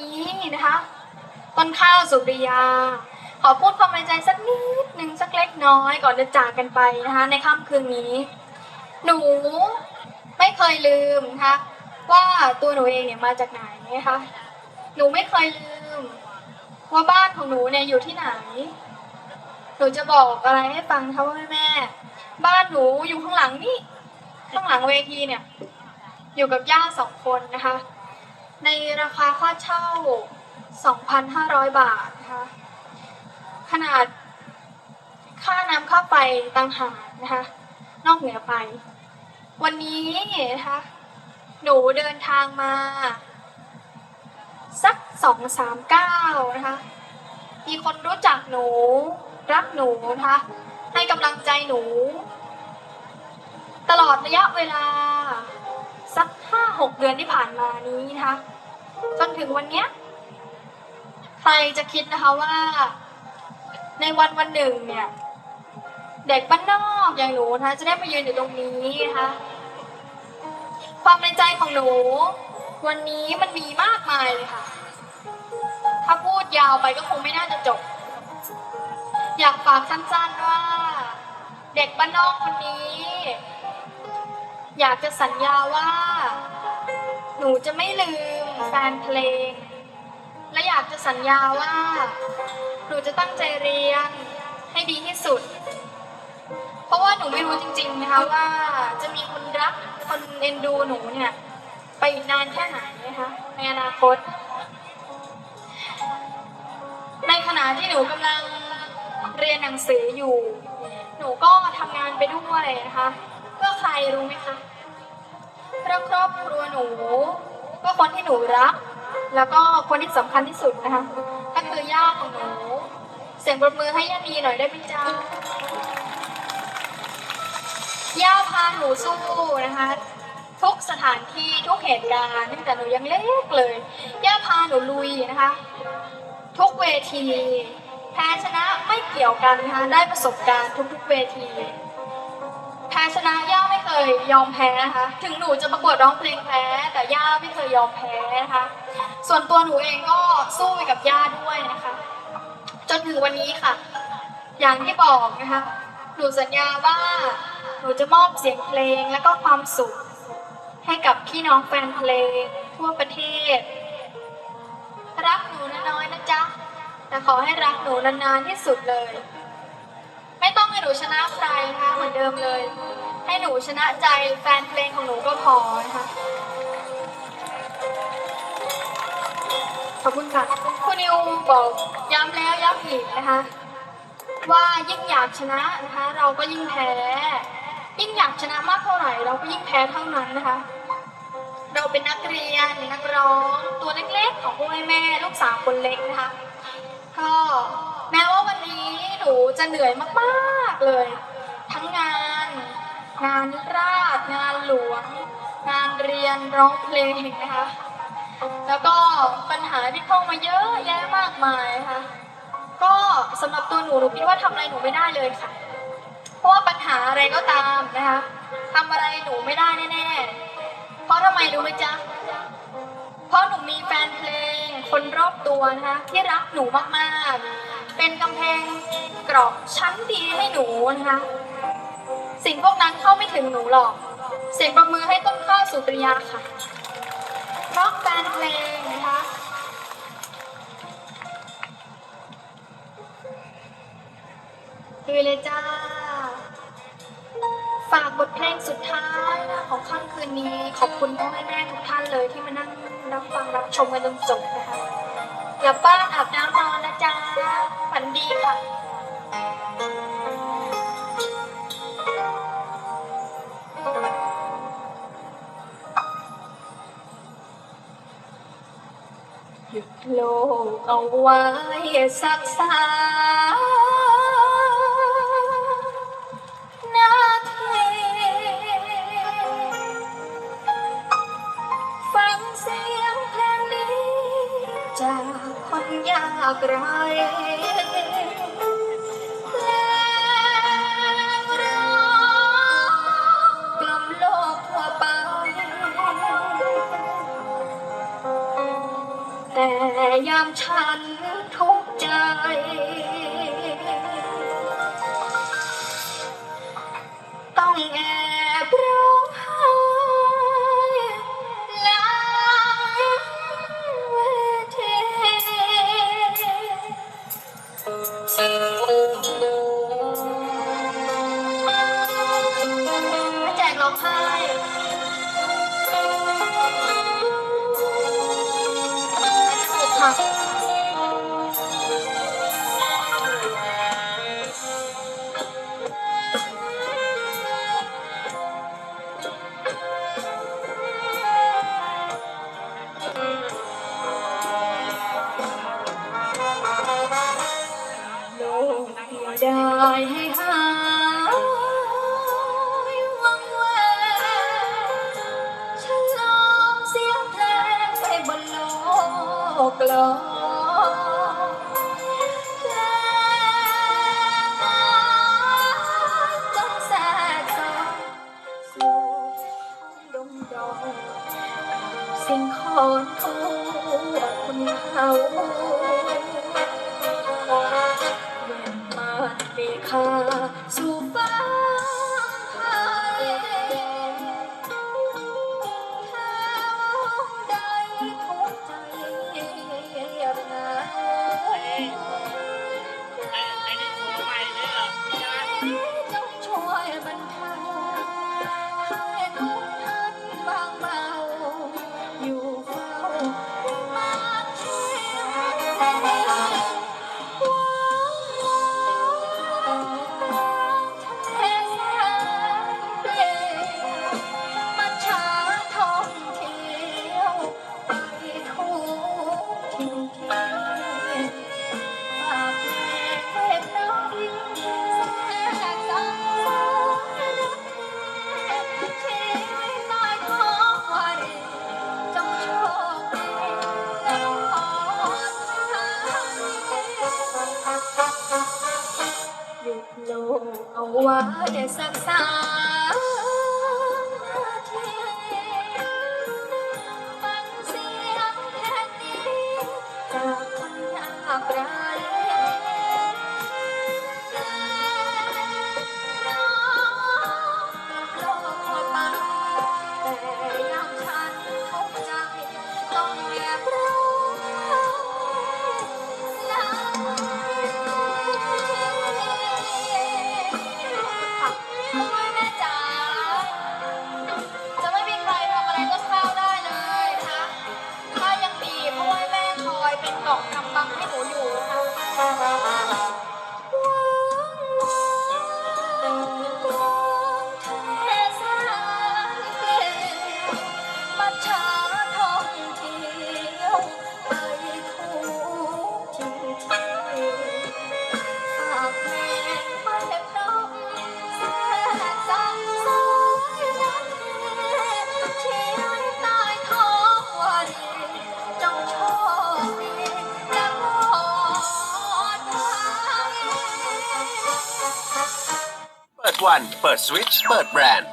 นี้นะคะต้นข้าวสุริยา ขอพูดความในใจสักนิดหนึ่งสักเล็กน้อยก่อนจะจากกันไปนะคะ ในค่ำคืนนี้ หนูไม่เคยลืมนะคะว่าตัวหนูเองเนี่ยมาจากไหนนะคะ หนูไม่เคยลืม ว่าบ้านของหนูเนี่ยอยู่ที่ไหน หนูจะบอกอะไรให้ฟังนะคะว่าแม่บ้านหนูอยู่ข้างหลังนี่ข้างหลังเวทีเนี่ย อยู่กับย่าสองคนนะคะ ในราคาค่าเช่า 2,500 บาทนะคะขนาดค่าน้ำค่าไฟต่างหากนะคะ นอกเหนือไป วันนี้นะคะ หนูเดินทางมา สักสองสามเก้านะคะ มีคนรู้จักหนู รักหนูนะคะ ให้กำลังใจหนู ตลอดระยะเวลา สักห้าหกเดือนที่ผ่านมานี้นะคะ จนถึงวันเนี้ย ใครจะคิดนะคะว่า ในวันวันหนึ่งเนี่ย เด็กบ้านนอกอย่างหนูนะคะจะได้มายืนอยู่ตรงนี้นะคะความในใจของหนู วันนี้มันมีมากมายเลยค่ะ ถ้าพูดยาวไปก็คงไม่น่าจะจบ อยากฝากสั้นๆว่า เด็กบ้านนอกคนนี้ อยากจะสัญญาว่า หนูจะไม่ลืม แฟนเพลง และอยากจะสัญญาว่าหนูจะตั้งใจเรียนให้ดีที่สุด เพราะว่าหนูไม่รู้จริงๆนะคะว่าจะมีคนรักคนเอ็นดูหนูเนี่ยไปอีกนานแค่ไหนนะคะในอนาคต ในขณะที่หนูกำลังเรียนหนังสืออยู่ หนูก็ทำงานไปด้วยนะคะเพื่อใครรู้ไหมคะเพื่อครอบครัวหนู เพื่อคนที่หนูรัก แล้วก็คนที่สำคัญที่สุดนะคะก็คือย่าของหนู เสียงปรบมือให้ย่านีหน่อยได้ไหมจ๊ะย่าพาหนูสู้นะคะ ทุกสถานที่ทุกเหตุการณ์ตั้งแต่หนูยังเล็กเลยย่าพาหนูลุยนะคะ ทุกเวที แพ้ชนะไม่เกี่ยวกันนะคะได้ประสบการณ์ทุกๆเวที แพ้ชนะย่าไม่เคยยอมแพ้นะคะ ถึงหนูจะประกวดร้องเพลงแพ้ แต่ย่าไม่เคยยอมแพ้นะคะ ส่วนตัวหนูเองก็สู้ไปกับย่าด้วยนะคะ จนถึงวันนี้ค่ะ อย่างที่บอกนะคะ หนูสัญญาว่า หนูจะมอบเสียงเพลงและก็ความสุข ให้กับพี่น้องแฟนเพลงทั่วประเทศ รักหนูน้อยๆนะจ๊ะ แต่ขอให้รักหนูนานๆที่สุดเลย ไม่ต้องให้หนูชนะใครนะคะเหมือนเดิมเลย ให้หนูชนะใจแฟนเพลงของหนูก็พอนะคะขอบคุณค่ะคุณนิวบอกย้ำแล้วย้ำอีกนะคะ ว่ายิ่งอยากชนะนะคะ เราก็ยิ่งแพ้ ยิ่งอยากชนะมากเท่าไหร่ เราก็ยิ่งแพ้เท่านั้นนะคะ เราเป็นนักเรียนนักร้องตัวเล็กๆของพวกแม่ลูกสาวคนเล็กนะคะก็แม้ว่าวันนี้หนู จะเหนื่อยมากๆเลย ทั้งงาน งานราชงานหลวง งานเรียนร้องเพลงนะคะแล้วก็ปัญหาที่เข้ามาเยอะแยะมากมายนะคะก็สำหรับตัวหนูหนูคิดว่าทำอะไรหนูไม่ได้เลยค่ะ เพราะว่าปัญหาอะไรก็ตามนะคะทำอะไรหนูไม่ได้แน่ๆ เพราะทำไมรู้ไหมจ๊ะ เพราะหนูมีแฟนเพลงคนรอบตัวนะคะที่รักหนูมากๆ เป็นกำแพงกราะชั้นดีให้หนูนะคะ สิ่งพวกนั้นเข้าไม่ถึงหนูหรอก เสียงประมือให้ต้นข้าวสุปริยาค่ะ เพราะแฟนเพลงนะคะดูเลยจ้า ฝากบทเพลงสุดท้ายนะของค่ำคืนนี้ ขอบคุณพ่อแม่ทุกท่านเลยที่มานั่งรับฟังรับชมกันจนจบนะคะ เดี๋ยวป้านอาบน้ำนอนนะจ๊ะฝันดีค่ะ หยุดโลกเอาไว้สักสา ไรงร้องกล่อมโกทั่วไป แต่ยามฉัน อยให้หายวังเวฉันลองเสียงเพลงไปบนโลกลองเพลงจงแสกสองสู่ดงดองสิ่งคนทั่วคุณเขา ว่าได้สักสา วันเปิดสวิตช์เปิดแบรนด์